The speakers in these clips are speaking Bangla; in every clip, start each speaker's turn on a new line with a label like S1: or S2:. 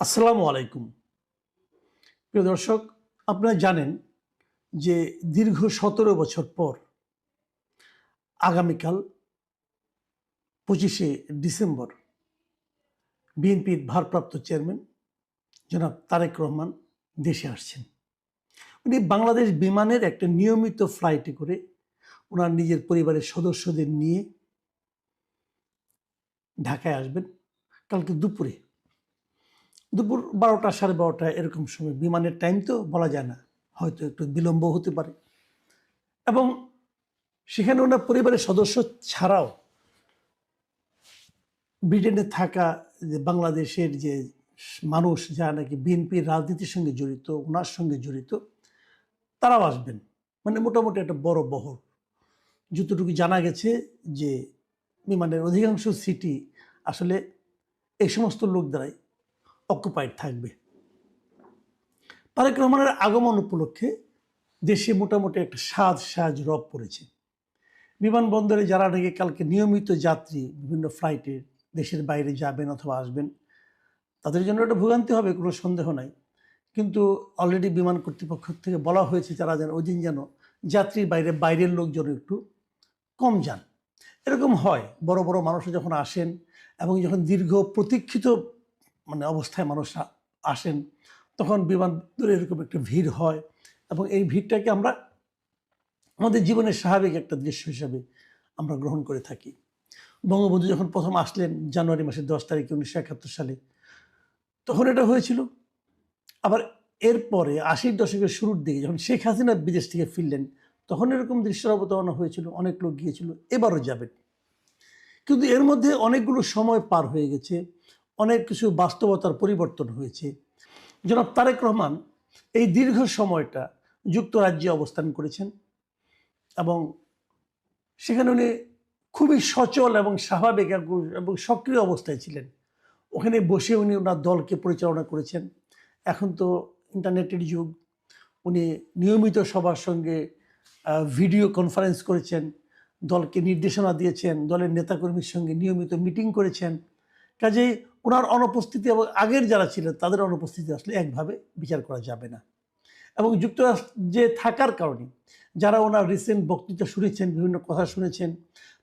S1: আসসালামু আলাইকুম। প্রিয় দর্শক, আপনারা জানেন যে দীর্ঘ সতেরো বছর পর আগামীকাল পঁচিশে ডিসেম্বর বিএনপির ভারপ্রাপ্ত চেয়ারম্যান জনাব তারেক রহমান দেশে আসছেন। উনি বাংলাদেশ বিমানের একটা নিয়মিত ফ্লাইটে করে ওনার নিজের পরিবারের সদস্যদের নিয়ে ঢাকায় আসবেন। কালকে দুপুরে দুপুর বারোটা সাড়ে বারোটা এরকম সময়, বিমানের টাইম তো বলা যায় না, হয়তো একটু বিলম্ব হতে পারে। এবং সেখানে ওনার পরিবারের সদস্য ছাড়াও ব্রিটেনে থাকা যে বাংলাদেশের যে মানুষ যারা নাকি বিএনপির রাজনীতির সঙ্গে জড়িত, ওনার সঙ্গে জড়িত, তারাও আসবেন। মানে মোটামুটি একটা বড় বহর। যতটুকু জানা গেছে যে বিমানের অধিকাংশ সিটি আসলে এই সমস্ত লোক দ্বারাই অকুপাইড থাকবে। তারেক রহমানের আগমন উপলক্ষে দেশে মোটামুটি একটা সাজ সাজ রব পড়েছে। বিমানবন্দরে যারা নাকি কালকে নিয়মিত যাত্রী বিভিন্ন ফ্লাইটে দেশের বাইরে যাবেন অথবা আসবেন, তাদের জন্য একটা ভোগান্তি হবে, কোনো সন্দেহ নাই। কিন্তু অলরেডি বিমান কর্তৃপক্ষ থেকে বলা হয়েছে যারা যেন ওই দিন যেন যাত্রীর বাইরে বাইরের লোকজন একটু কম যান। এরকম হয়, বড় বড় মানুষ যখন আসেন এবং যখন দীর্ঘ প্রতীক্ষিত মানে অবস্থায় মানুষ আসেন, তখন বিমান বিমানবন্দরে এরকম একটা ভিড় হয় এবং এই ভিড়টাকে আমরা আমাদের জীবনের স্বাভাবিক একটা দৃশ্য হিসাবে আমরা গ্রহণ করে থাকি। বঙ্গবন্ধু যখন প্রথম আসলেন জানুয়ারি মাসের দশ তারিখে উনিশশো একাত্তর সালে, তখন এটা হয়েছিল। আবার এরপরে আশির দশকের শুরুর দিকে যখন শেখ হাসিনা বিদেশ থেকে ফিরলেন, তখন এরকম দৃশ্যের অবতারণা হয়েছিল, অনেক লোক গিয়েছিল, এবারও যাবেন। কিন্তু এর মধ্যে অনেকগুলো সময় পার হয়ে গেছে। অনেক কিছু বাস্তবতার পরিবর্তন হয়েছে। জনাব তারেক রহমান এই দীর্ঘ সময়টা যুক্তরাজ্যে অবস্থান করেছেন এবং সেখানে উনি খুবই সচল এবং স্বাভাবিক এবং- সক্রিয় অবস্থায় ছিলেন। ওখানে বসে উনি ওনার দলকে পরিচালনা করেছেন। এখন তো ইন্টারনেটের যুগ। উনি নিয়মিত সবার সঙ্গে ভিডিও কনফারেন্স করেছেন, দলকে নির্দেশনা দিয়েছেন, দলের নেতাকর্মীর সঙ্গে নিয়মিত মিটিং করেছেন। কাজেই ওনার অনুপস্থিতি এবং আগের যারা ছিলেন, তাদের অনুপস্থিতি আসলে একভাবে বিচার করা যাবে না। এবং যুক্তরাষ্ট্রে থাকার কারণে যারা ওনার রিসেন্ট বক্তৃতা শুনেছেন, বিভিন্ন কথা শুনেছেন,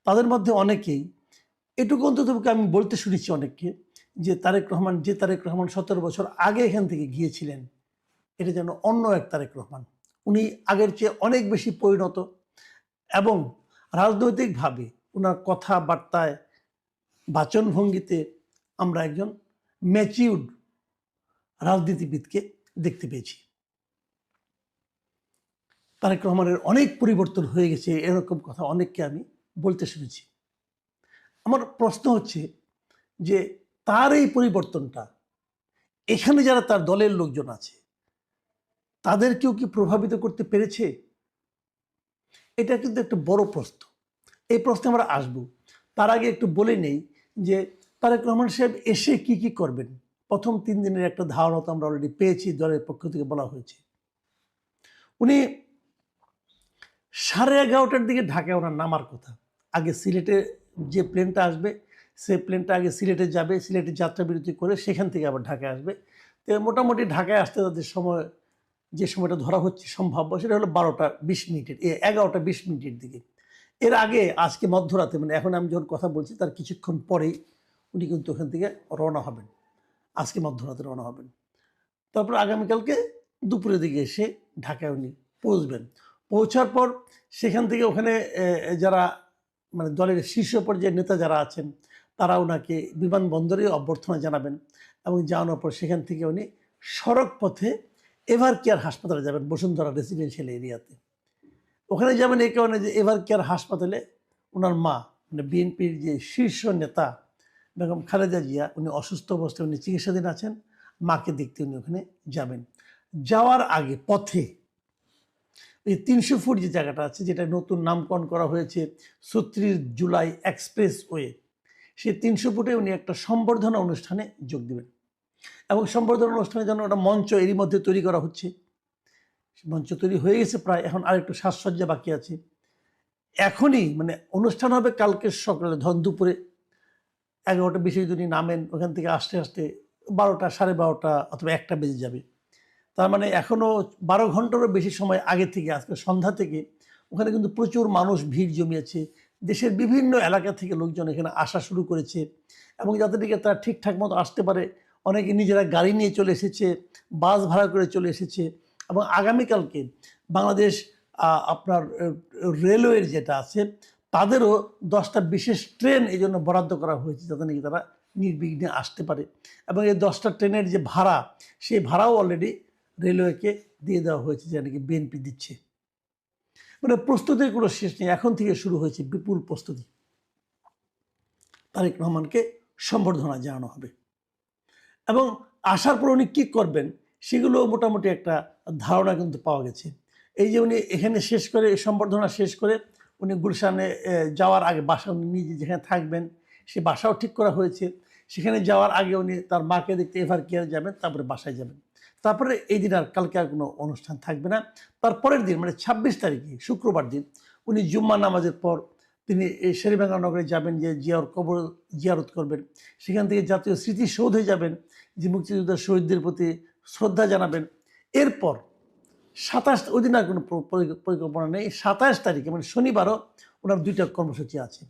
S1: তাদের মধ্যে অনেকেই, এটুকু অন্তত আমি বলতে শুনেছি অনেককে, যে তারেক রহমান, যে তারেক রহমান সতেরো বছর আগে এখান থেকে গিয়েছিলেন, এটা যেন অন্য এক তারেক রহমান। উনি আগের চেয়ে অনেক বেশি পরিণত এবং রাজনৈতিকভাবে ওনার কথাবার্তায়, বাচনভঙ্গিতে আমরা একজন ম্যাচিউড রাজনীতিবিদকে দেখতে পেয়েছি। তারেক রহমানের অনেক পরিবর্তন হয়ে গেছে, এরকম কথা অনেককে আমি বলতে শুনেছি। আমার প্রশ্ন হচ্ছে যে তার এই পরিবর্তনটা, এখানে যারা তার দলের লোকজন আছে, তাদেরকেও কি প্রভাবিত করতে পেরেছে? এটা কিন্তু একটা বড় প্রশ্ন। এই প্রশ্নে আমরা আসব। তার আগে একটু বলে নেই যে তারেক রহমান সাহেব এসে কি কি করবেন? প্রথম তিন দিনের একটা ধারণা তো আমরা অলরেডি পেয়েছি, দলের পক্ষ থেকে বলা হয়েছে। উনি সাড়ে এগারোটার দিকে ঢাকায় ওনার নামার কথা। আগে সিলেটে যে প্লেনটা আসবে সে প্লেনটা আগে সিলেটে যাবে, সিলেটে যাত্রা বিরতি করে সেখান থেকে আবার ঢাকায় আসবে। তো মোটামুটি ঢাকায় আসতে তাদের সময়, যে সময়টা ধরা হচ্ছে সম্ভাব্য, সেটা হলো বারোটা বিশ মিনিটের এ এগারোটা বিশ মিনিটের দিকে। এর আগে আজকে মধ্যরাতে মানে এখন আমি যখন কথা বলছি, তার কিছুক্ষণ পরেই উনি কিন্তু ওখান থেকে রওনা হবেন। আজকে মধ্যরাতে রওনা হবেন। তারপর আগামীকালকে দুপুরের দিকে এসে ঢাকায় উনি পৌঁছবেন। পৌঁছার পর সেখান থেকে ওখানে যারা মানে দলের শীর্ষ পর্যায়ের নেতা যারা আছেন, তারা ওনাকে বিমানবন্দরে অভ্যর্থনা জানাবেন এবং জানানোর পর সেখান থেকে উনি সড়ক পথে এভার কেয়ার হাসপাতালে যাবেন, বসুন্ধরা রেসিডেন্সিয়াল এরিয়াতে ওখানে যাবেন এই কারণে যে এভার কেয়ার হাসপাতালে ওনার মা মানে বিএনপির যে শীর্ষ নেতা বেগম খালেদা জিয়া, উনি অসুস্থ অবস্থায় উনি চিকিৎসাধীন আছেন, মাকে দেখতে উনি ওখানে যাবেন। যাওয়ার আগে পথে এই তিনশো ফুট যে জায়গাটা আছে, যেটা নতুন নামকরণ করা হয়েছে ছত্রিশ জুলাই এক্সপ্রেস ওয়ে সেই তিনশো ফুটে উনি একটা সম্বর্ধনা অনুষ্ঠানে যোগ দেবেন। এবং সম্বর্ধনা অনুষ্ঠানে যেন একটা মঞ্চ এরই মধ্যে তৈরি করা হচ্ছে। মঞ্চ তৈরি হয়ে গেছে প্রায়, এখন আরেকটু সাজসজ্জা বাকি আছে। এখনই মানে অনুষ্ঠান হবে কালকে সকালে ধন দুপুরে এগারোটা বিশে যদি নামেন, ওখান থেকে আস্তে আস্তে বারোটা, সাড়ে বারোটা অথবা একটা বেজে যাবে। তার মানে এখনও বারো ঘন্টারও বেশি সময় আগে থেকে, আজকে সন্ধ্যা থেকে ওখানে কিন্তু প্রচুর মানুষ ভিড় জমিয়েছে। দেশের বিভিন্ন এলাকা থেকে লোকজন এখানে আসা শুরু করেছে এবং যাতে দিকে তারা ঠিকঠাক মতো আসতে পারে, অনেকে নিজেরা গাড়ি নিয়ে চলে এসেছে, বাস ভাড়া করে চলে এসেছে এবং আগামীকালকে বাংলাদেশ আপনার রেলওয়ের যেটা আছে তাদেরও দশটা বিশেষ ট্রেন এই জন্য বরাদ্দ করা হয়েছে যাতে নাকি তারা নির্বিঘ্নে আসতে পারে। এবং এই দশটা ট্রেনের যে ভাড়া, সেই ভাড়াও অলরেডি রেলওয়েকে দিয়ে দেওয়া হয়েছে যেটা নাকি বিএনপি দিচ্ছে। মানে প্রস্তুতির কোনো শেষ নেই। এখন থেকে শুরু হয়েছে বিপুল প্রস্তুতি। তারেক রহমানকে সম্বর্ধনা জানানো হবে। এবং আসার পর উনি কী করবেন, সেগুলো মোটামুটি একটা ধারণা কিন্তু পাওয়া গেছে। এই যে উনি এখানে শেষ করে সম্বর্ধনা শেষ করে উনি গুলশানে যাওয়ার আগে বাসা উনি নিজে যেখানে থাকবেন, সে বাসাও ঠিক করা হয়েছে। সেখানে যাওয়ার আগে উনি তার মাকে দেখতে এভার কেয়ার যাবেন, তারপরে বাসায় যাবেন। তারপরে এই দিন আর কালকে আর কোনো অনুষ্ঠান থাকবে না। তার পরের দিন মানে ছাব্বিশ তারিখে, শুক্রবার দিন, উনি জুম্মা নামাজের পর তিনি শেরিবাঙ্গা নগরে যাবেন, যে জিয়ার কবর জিয়ারত করবেন। সেখান থেকে জাতীয় স্মৃতিসৌধে যাবেন, যে মুক্তিযোদ্ধা শহীদদের প্রতি শ্রদ্ধা জানাবেন। এরপর সাতাশ, ওই দিন আর কোনো পরিকল্পনা নেই। সাতাশ তারিখে মানে শনিবারও ওনার দুইটা কর্মসূচি আছে।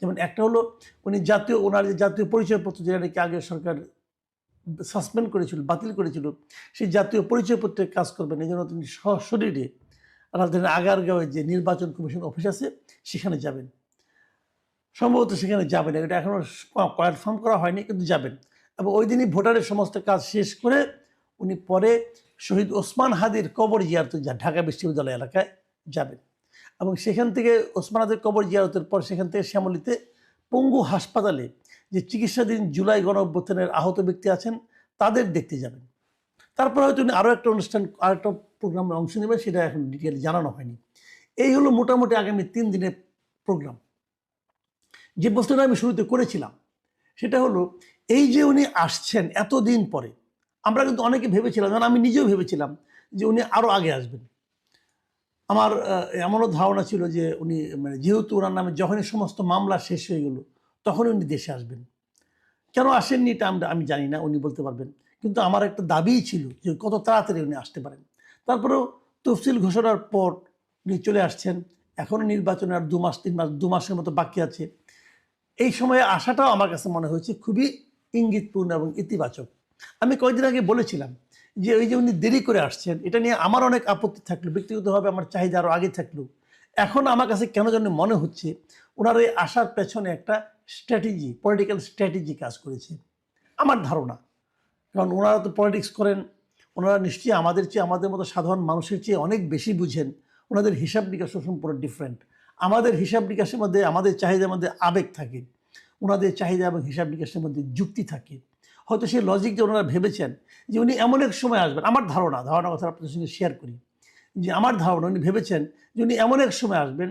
S1: যেমন একটা হলো, উনি জাতীয়, ওনার যে জাতীয় পরিচয়পত্র যেটা নাকি আগে সরকার সাসপেন্ড করেছিল, বাতিল করেছিল, সেই জাতীয় পরিচয়পত্রের কাজ করবেন। এই জন্য তিনি সশরীরে রাজধানীর আগারগাঁওয়ে যে নির্বাচন কমিশন অফিস আছে, সেখানে যাবেন। সম্ভবত সেখানে যাবেন এটা এখনও কনফার্ম করা হয়নি, কিন্তু যাবেন। এবং ওই দিনই ভোটারের সমস্ত কাজ শেষ করে উনি পরে শহীদ ওসমান হাদির কবর জিয়ারত ঢাকা বিশ্ববিদ্যালয় এলাকায় যাবেন। এবং সেখান থেকে ওসমান হাদির কবর জিয়ারতের পর সেখান থেকে শ্যামলিতে পঙ্গু হাসপাতালে যে চিকিৎসাধীন জুলাই গণ অভ্যুত্থানের আহত ব্যক্তি আছেন, তাদের দেখতে যাবেন। তারপর হয়তো উনি আরও একটা অনুষ্ঠান, আরেকটা প্রোগ্রামে অংশ নেবেন, সেটা এখন ডিটেল জানানো হয়নি। এই হলো মোটামুটি আগামী তিন দিনের প্রোগ্রাম। যে বস্তুটা আমি শুরুতে করেছিলাম, সেটা হলো, এই যে উনি আসছেন এতদিন পরে আমরা কিন্তু অনেকে ভেবেছিলাম, যেমন আমি নিজেও ভেবেছিলাম যে উনি আরও আগে আসবেন। আমার এমনও ধারণা ছিল যে উনি মানে যেহেতু ওনার নামে যখনই সমস্ত মামলা শেষ হয়ে গেল, তখনই উনি দেশে আসবেন। কেন আসেননি এটা আমরা, আমি জানি না, উনি বলতে পারবেন। কিন্তু আমার একটা দাবিই ছিল যে কত তাড়াতাড়ি উনি আসতে পারেন। তারপরেও তফসিল ঘোষণার পর উনি চলে আসছেন। এখনও নির্বাচনের আর দু মাস, তিন মাস, দু মাসের মতো বাকি আছে। এই সময়ে আসাটাও আমার কাছে মনে হয়েছে খুবই ইঙ্গিতপূর্ণ এবং ইতিবাচক। আমি কয়েকদিন আগে বলেছিলাম যে ওই যে উনি দেরি করে আসছেন, এটা নিয়ে আমার অনেক আপত্তি থাকল, ব্যক্তিগতভাবে আমার চাহিদা আরও আগে থাকল। এখন আমার কাছে কেন যেন মনে হচ্ছে ওনার এই আসার পেছনে একটা স্ট্র্যাটেজি পলিটিক্যাল স্ট্র্যাটেজি কাজ করেছে। আমার ধারণা, কারণ ওনারা তো পলিটিক্স করেন, ওনারা নিশ্চয়ই আমাদের চেয়ে, আমাদের মতো সাধারণ মানুষের চেয়ে অনেক বেশি বুঝেন। ওনাদের হিসাব নিকাশও সম্পূর্ণ ডিফারেন্ট আমাদের হিসাব নিকাশের মধ্যে, আমাদের চাহিদার মধ্যে আবেগ থাকে। ওনাদের চাহিদা এবং হিসাব নিকাশের মধ্যে যুক্তি থাকে। হয়তো সেই লজিক যে ওনারা ভেবেছেন যে উনি এমন এক সময় আসবেন। আমার ধারণা ধারণা কথা আপনাদের সঙ্গে শেয়ার করি। যে আমার ধারণা, উনি ভেবেছেন যে উনি এমন এক সময় আসবেন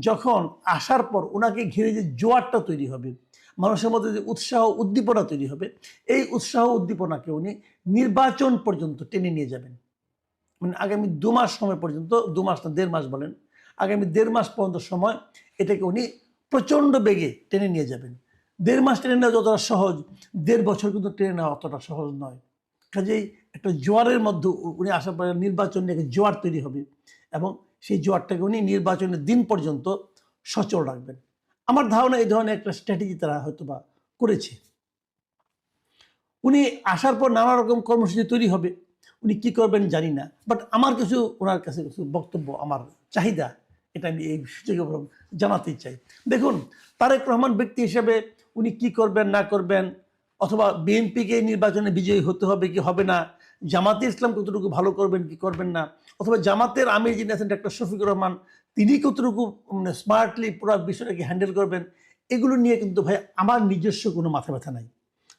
S1: যখন আসার পর ওনাকে ঘিরে যে জোয়ারটা তৈরি হবে, মানুষের মধ্যে যে উৎসাহ, উদ্দীপনা তৈরি হবে, এই উৎসাহ, উদ্দীপনাকে উনি নির্বাচন পর্যন্ত টেনে নিয়ে যাবেন। মানে আগামী দু মাস সময় পর্যন্ত, দু মাস না, দেড় মাস বলেন, আগামী দেড় মাস পর্যন্ত সময় এটাকে উনি প্রচণ্ড বেগে টেনে নিয়ে যাবেন। দেড় মাস ট্রেনে নেওয়া যতটা সহজ, দেড় বছর কিন্তু ট্রেনে নেওয়া অতটা সহজ নয়। কাজেই একটা জোয়ারের মধ্যে উনি আসার পরে নির্বাচন নিয়ে জোয়ার তৈরি হবে এবং সেই জোয়ারটাকে উনি নির্বাচনের দিন পর্যন্ত সচল রাখবেন। আমার ধারণা এই ধরনের একটা স্ট্র্যাটেজি তারা হয়তো বা করেছে। উনি আসার পর নানা রকম কর্মসূচি তৈরি হবে, উনি কি করবেন জানি না বাট আমার কিছু, ওনার কাছে কিছু বক্তব্য, আমার চাহিদা, এটা আমি এই সুযোগে বরং জানাতেই চাই। দেখুন, তারেক রহমান ব্যক্তি হিসেবে উনি কি করবেন, না করবেন? অথবা বিএনপিকে নির্বাচনে বিজয়ী হতে হবে কি হবে না? জামাতে ইসলাম কতটুকু ভালো করবেন, কি করবেন না? অথবা জামাতের আমির যিনি আছেন, ডাক্তার শফিকুর রহমান, তিনি কতটুকু মানে স্মার্টলি পুরো বিষয়টাকে হ্যান্ডেল করবেন? এগুলো নিয়ে কিন্তু ভাই আমার নিজস্ব কোনো মাথা ব্যথা নাই।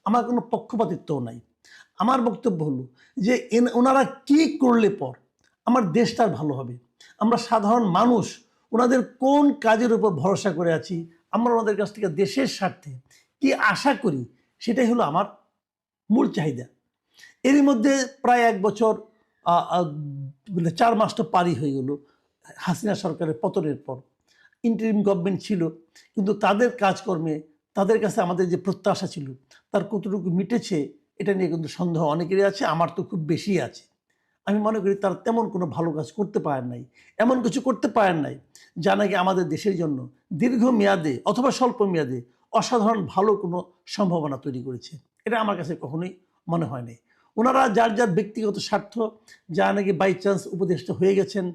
S1: আমার কোনো পক্ষপাতিত্বও নাই। আমার বক্তব্য হলো যে এন- ওনারা কি করলে পর আমার দেশটার ভালো হবে? আমরা সাধারণ মানুষ, ওনাদের কোন কাজের উপর ভরসা করে আছি? আমরা ওনাদের কাছ থেকে দেশের স্বার্থে কি আশা করি, সেটাই হলো আমার মূল চাহিদা। এরই মধ্যে প্রায় এক বছর মানে চার মাস তো পারই হয়ে গেল, হাসিনা সরকারের পতনের পর। ইন্টারিম গভর্নমেন্ট ছিল, কিন্তু তাদের কাজকর্মে, তাদের কাছে আমাদের যে প্রত্যাশা ছিল, তার কতটুকু মিটেছে, এটা নিয়ে কিন্তু সন্দেহ অনেকেরই আছে, আমার তো খুব বেশি আছে। আমি মনে করি তারা তেমন কোনো ভালো কাজ করতে পারেন নাই, এমন কিছু করতে পারেন নাই, যা নাকি আমাদের দেশের জন্য দীর্ঘ মেয়াদে অথবা স্বল্প মেয়াদে অসাধারণ ভালো কোনো সম্ভাবনা তৈরি করেছে। এটা আমার কাছে কখনোই মনে হয় নাই। ওনারা যার যার ব্যক্তিগত স্বার্থ, যা নাকি বাই চান্স উপদেষ্টা হয়ে গেছেন,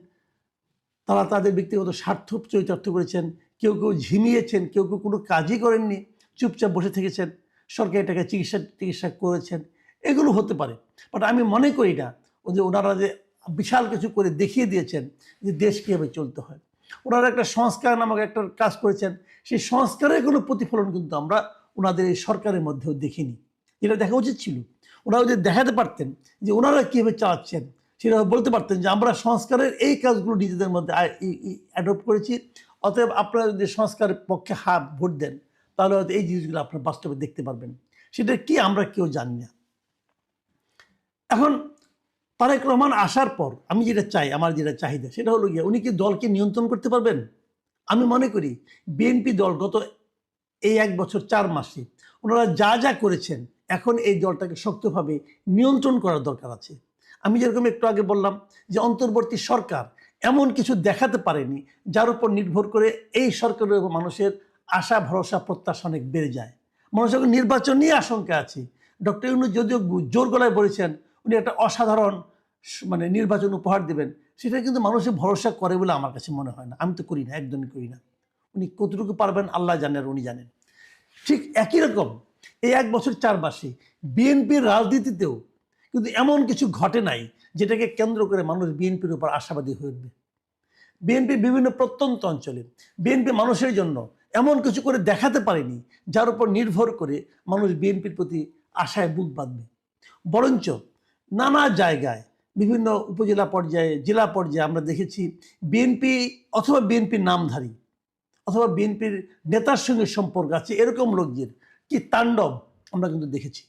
S1: তারা তাদের ব্যক্তিগত স্বার্থ চরিতার্থ করেছেন, কেউ কেউ ঝিমিয়েছেন, কেউ কেউ কোনো কাজই করেননি, চুপচাপ বসে থেকেছেন, সরকারি টাকায় চিকিৎসা চিকিৎসা করেছেন, এগুলো হতে পারে। বাট আমি মনে করি না যে ওনারা যে বিশাল কিছু করে দেখিয়ে দিয়েছেন যে দেশ কীভাবে চলতে হয়। ওনারা একটা সংস্কার নামক একটা কাজ করেছেন। সেই সংস্কারের কোনো প্রতিফলন কিন্তু আমরা ওনাদের এই সরকারের মধ্যেও দেখিনি। যেটা দেখা উচিত ছিল। ওনারা যদি দেখাতে পারতেন যে ওনারা কীভাবে চালাচ্ছেন, সেটা বলতে পারতেন যে আমরা সংস্কারের এই কাজগুলো নিজেদের মধ্যে অ্যাডপ্ট করেছি। অতএব আপনারা যদি সংস্কারের পক্ষে হাত ভোট দেন, তাহলে হয়তো এই জিনিসগুলো আপনারা বাস্তবে দেখতে পারবেন। সেটা কি আমরা কেউ জানি না। এখন তারেক রহমান আসার পর আমি যেটা চাই, আমার যেটা চাহিদা, সেটা হলো গিয়ে উনি কি দলকে নিয়ন্ত্রণ করতে পারবেন? আমি মনে করি বিএনপি দল গত এই এক বছর, চার মাসে ওনারা যা যা করেছেন, এখন এই দলটাকে শক্তভাবে নিয়ন্ত্রণ করার দরকার আছে। আমি যেরকম একটু আগে বললাম যে অন্তর্বর্তী সরকার এমন কিছু দেখাতে পারেনি, যার উপর নির্ভর করে এই সরকারের মানুষের আশা, ভরসা, প্রত্যাশা অনেক বেড়ে যায়। মানুষের নির্বাচন নিয়ে আশঙ্কা আছে। ডক্টর ইউনু যদিও জোর গলায় বলেছেন উনি একটা অসাধারণ মানে নির্বাচন উপহার দেবেন। সেটা কিন্তু মানুষের ভরসা করে বলে আমার কাছে মনে হয় না। আমি তো করি না, একদমই করি না। উনি কতটুকু পারবেন আল্লাহ জানেন উনি জানেন। ঠিক একই রকম এই এক বছর চার মাসে বিএনপির রাজনীতিতেও কিন্তু এমন কিছু ঘটে নাই যেটাকে কেন্দ্র করে মানুষ বিএনপির উপর আশাবাদী হয়ে উঠবে। বিএনপি বিভিন্ন প্রত্যন্ত অঞ্চলে বিএনপি মানুষের জন্য এমন কিছু করে দেখাতে পারেনি যার উপর নির্ভর করে মানুষ বিএনপির প্রতি আশায় বুক বাঁধবে। বরঞ্চ নানা জায়গায়, বিভিন্ন উপজেলা পর্যায়ে, জেলা পর্যায়ে আমরা দেখেছি বিএনপি অথবা বিএনপির নামধারী অথবা বিএনপির নেতার সঙ্গে সম্পর্ক আছে, এরকম লোকদের কি তাণ্ডব আমরা কিন্তু দেখেছি।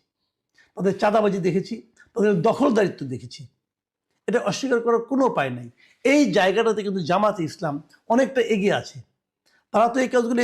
S1: তাদের চাঁদাবাজি দেখেছি, তাদের দখলদারিত্ব দেখেছি। এটা অস্বীকার করার কোনো উপায় নাই। এই জায়গাটাতে কিন্তু জামাতে ইসলাম অনেকটা এগিয়ে আছে। তারা তো এই কাজগুলো